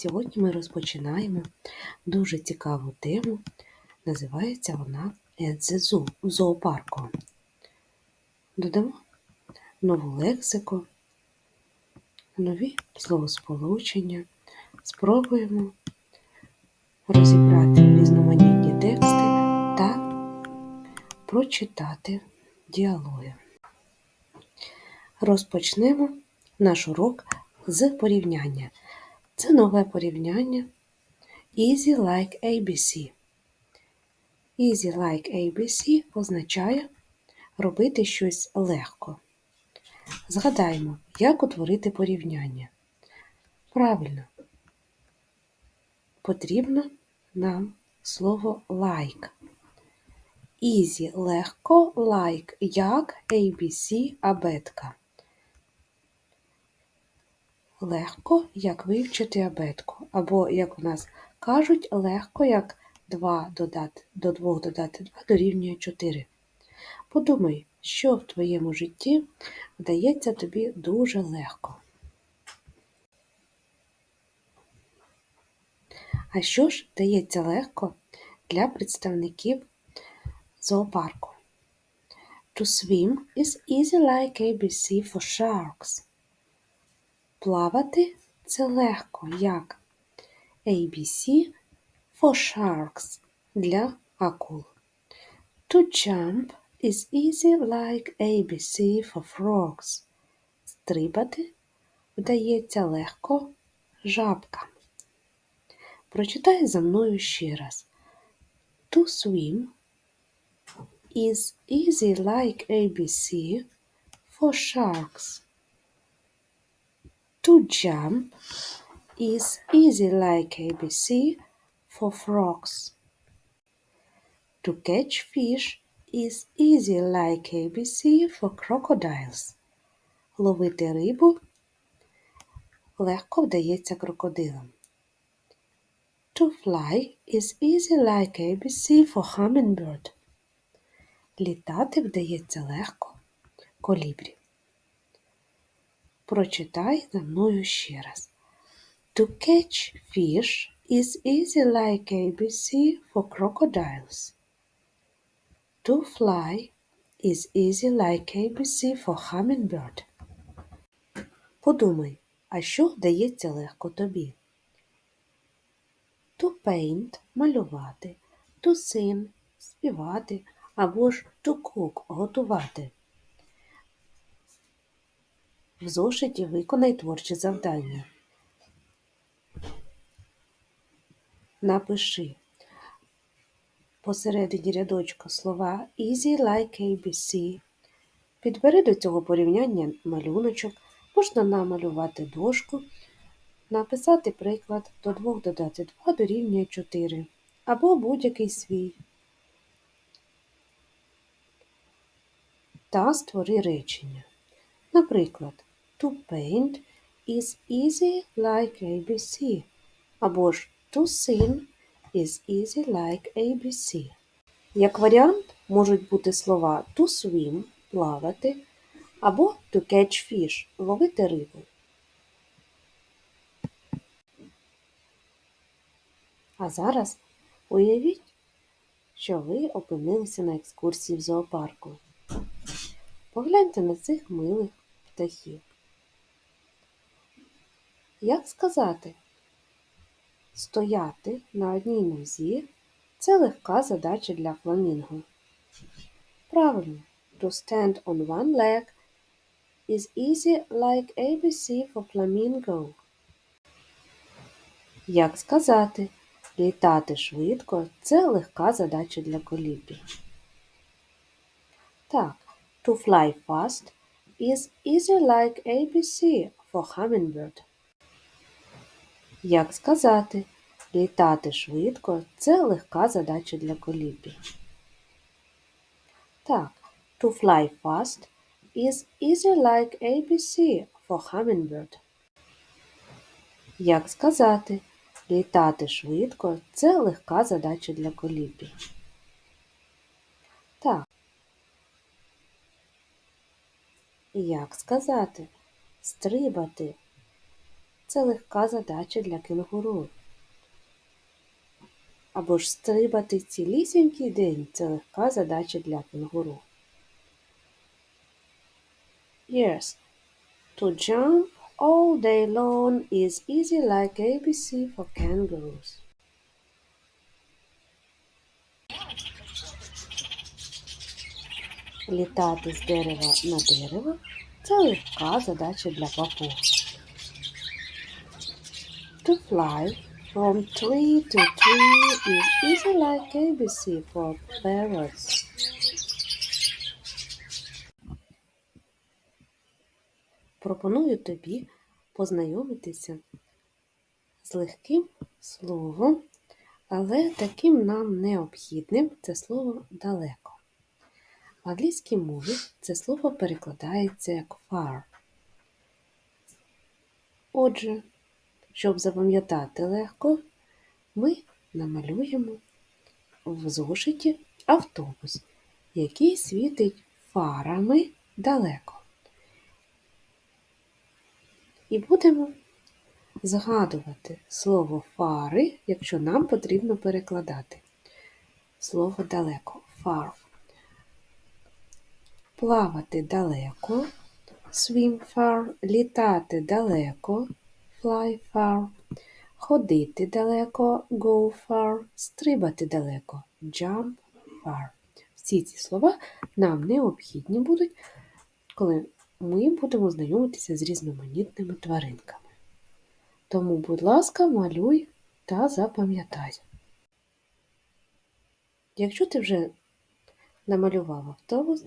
Сьогодні ми розпочинаємо дуже цікаву тему. Називається вона Едзезу зоопарку. Додамо нову лексику, нові словосполучення. Спробуємо розібрати різноманітні тексти та прочитати діалоги. Розпочнемо наш урок з порівняння. Це нове порівняння Easy like ABC. Easy like ABC означає робити щось легко. Згадаємо, як утворити порівняння. Правильно, потрібно нам слово like. Easy легко, like, як ABC абетка. Легко, як вивчити абетку. Або, як у нас кажуть, легко, як 2 додати, до 2 додати 2 дорівнює 4. Подумай, що в твоєму житті вдається тобі дуже легко. А що ж дається легко для представників зоопарку? To swim is easy like ABC for sharks. Плавати це легко, як ABC for sharks для акул. To jump is easy like ABC for frogs. Стрибати вдається легко жабкам. Прочитай за мною ще раз. To swim is easy like ABC for sharks. To jump is easy like ABC for frogs. To catch fish is easy like ABC for crocodiles. Ловити рибу легко вдається крокодилам. To fly is easy like ABC for hummingbird. Літати вдається легко колібрі. Прочитай за мною ще раз. To catch fish is easy like ABC for crocodiles. To fly is easy like ABC for hummingbird. Подумай, а що вдається легко тобі? To paint – малювати, to sing – співати, або ж to cook – готувати. В зошиті виконай творчі завдання. Напиши посередині рядочка слова Easy like ABC. Підбери до цього порівняння малюночок, можна намалювати дошку, написати приклад до 2 додати 2 дорівнює 4 або будь-який свій. Та створи речення. Наприклад, To paint is easy like ABC. Або ж To sing is easy like ABC. Як варіант можуть бути слова to swim плавати або to catch fish ловити рибу. А зараз уявіть, що ви опинилися на екскурсії в зоопарку. Погляньте на цих милих птахів. Як сказати? Стояти на одній нозі це легка задача для фламінго. Правильно, to stand on one leg is easy like ABC for flamingo. Як сказати? Літати швидко це легка задача для колібрі. Так, to fly fast is easy like ABC for hummingbird. Як сказати? Літати швидко це легка задача для колібрі. Так, to fly fast is easy like ABC for hummingbird. Як сказати? Літати швидко це легка задача для колібрі. Так. Як сказати? Стрибати це легка задача для кенгуру. Або ж стрибати цілісінький день це легка задача для кенгуру. Yes, to jump all day long is easy like ABC for kangaroos. Літати з дерева на дерево це легка задача для папуг. To fly from tree to tree is easy like ABC for parrots. Пропоную тобі познайомитися з легким словом, але таким нам необхідним це слово далеко. В англійській мові це слово перекладається як far. Отже, щоб запам'ятати легко, ми намалюємо в зошиті автобус, який світить фарами далеко. І будемо згадувати слово фари, якщо нам потрібно перекладати. Слово далеко far. Плавати далеко, swim far, літати далеко, fly far, ходити далеко, go far, стрибати далеко, jump far. Всі ці слова нам необхідні будуть, коли ми будемо знайомитися з різноманітними тваринками. Тому, будь ласка, малюй та запам'ятай. Якщо ти вже намалював автобус,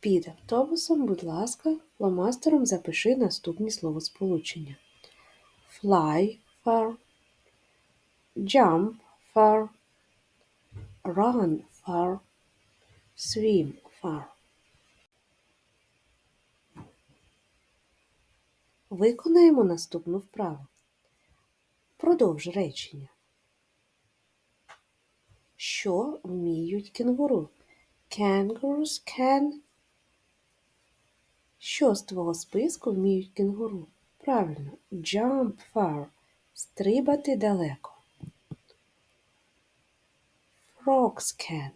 під автобусом, будь ласка, фломастером запиши наступні словосполучення. Fly far, jump far, run far, swim far. Виконаємо наступну вправу. Продовж речення. Що вміють кенгуру? Kangaroos can. Що з твого списку вміють кенгуру? Правильно, jump far. Стрибати далеко. Frogs can.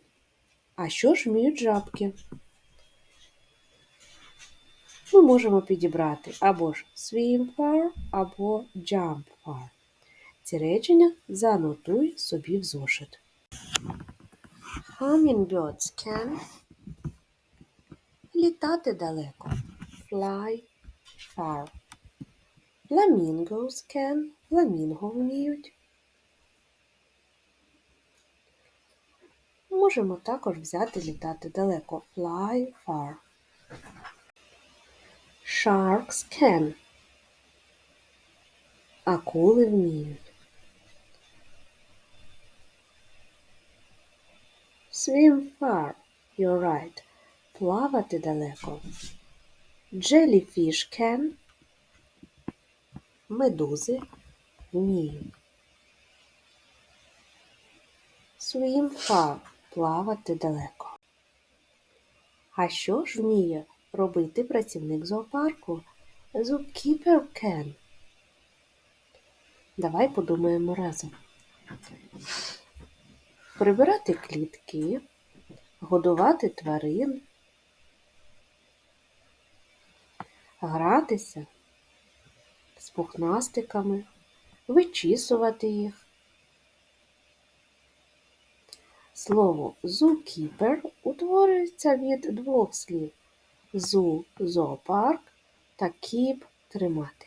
А що ж вміють жабки? Ми можемо підібрати або ж swim far, або jump far. Ці речення занотуй собі в зошит. Hummingbirds can літати далеко. Fly far. Flamingos can фламінго вміють. Можемо також взяти літати далеко. Fly far. Sharks can. Акули вміють. Swim far. You're right. Плавати далеко. Jellyfish can. Медузи вміють. Swim far. Плавати далеко. А що ж вміє робити працівник зоопарку? Zookeeper can. Давай подумаємо разом. Прибирати клітки, годувати тварин, гратися з пухнастиками, вичісувати їх. Слово зукіпер утворюється від двох слів зу зоопарк та кіп тримати.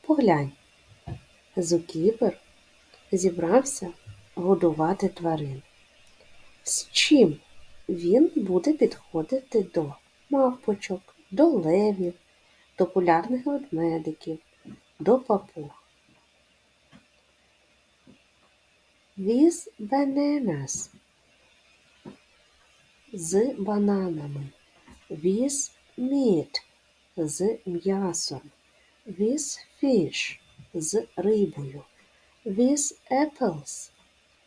Поглянь, зукіпер зібрався годувати тварин. З чим він буде підходити до мавпочок, до левів, до полярних ведмедиків, до папуг. With bananas з бананами. With meat з м'ясом. With fish з рибою. With apples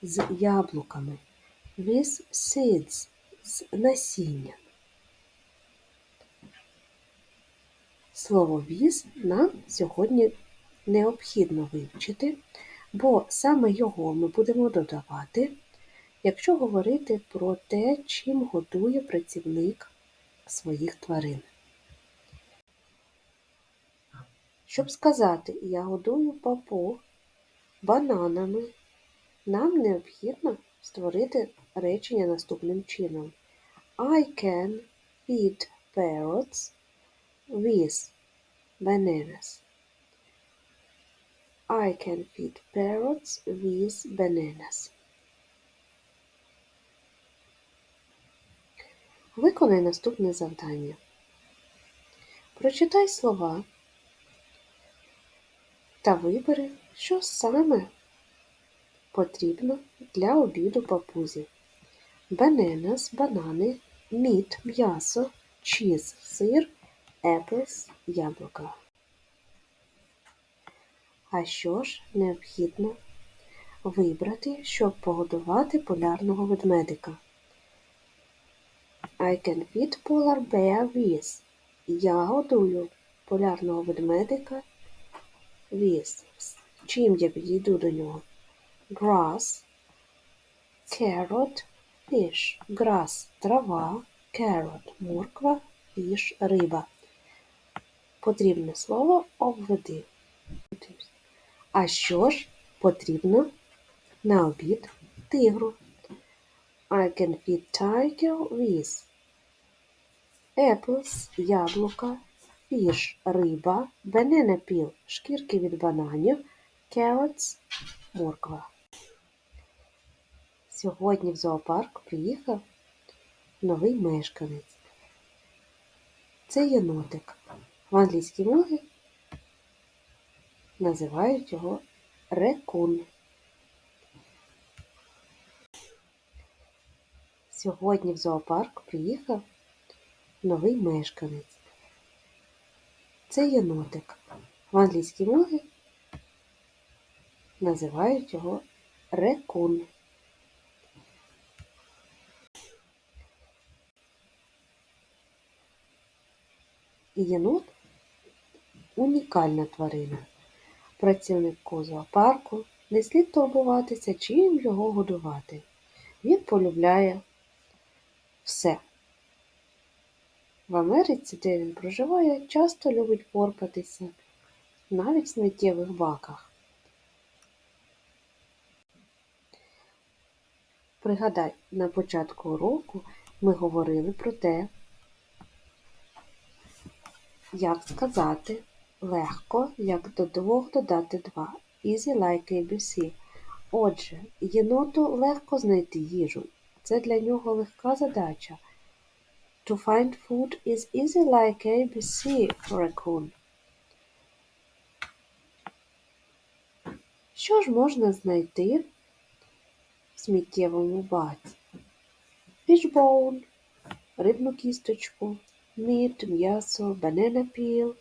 з яблуками. With seeds з насінням. Слово віз нам сьогодні необхідно вивчити, бо саме його ми будемо додавати, якщо говорити про те, чим годує працівник своїх тварин. Щоб сказати я годую папу бананами, нам необхідно створити речення наступним чином. I can feed parrots with bananas. I can feed parrots with bananas. Виконай наступне завдання. Прочитай слова та вибери, що саме потрібно для обіду папузі. Bananas – банани, мід – м'ясо, чіз – сир, apples – яблука. А що ж необхідно вибрати, щоб погодувати полярного ведмедика? I can feed polar bear with. Я годую полярного ведмедика with. Чим я підійду до нього? Grass, carrot, fish. Grass – трава, carrot – морква, fish – риба. Потрібне слово обведи. А що ж потрібно на обід тигру? I can feed tiger with apples – яблука, fish – риба, banana peel – шкірки від бананів, carrots – морква. Сьогодні в зоопарк приїхав новий мешканець. Це єнотик. В англійській мові називають його рекун. Сьогодні в зоопарк приїхав новий мешканець. Це єнотик. В англійській мові називають його рекун. Єнот унікальна тварина. Працівнику зоопарку не слід турбуватися, чим його годувати. Він полюбляє все. В Америці, де він проживає, часто любить порпатися навіть в сміттєвих баках. Пригадай, на початку уроку ми говорили про те, як сказати легко, як до двох додати два. Easy like ABC. Отже, єноту легко знайти їжу. Це для нього легка задача. To find food is easy like ABC raccoon. Що ж можна знайти в сміттєвому баці? Fishbone, рибну кісточку, мід, м'ясо, banana peel,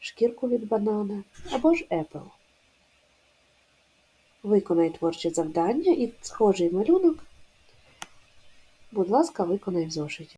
шкірку від банана або ж apple. Виконай творче завдання і схожий малюнок, будь ласка, виконай в зошиті.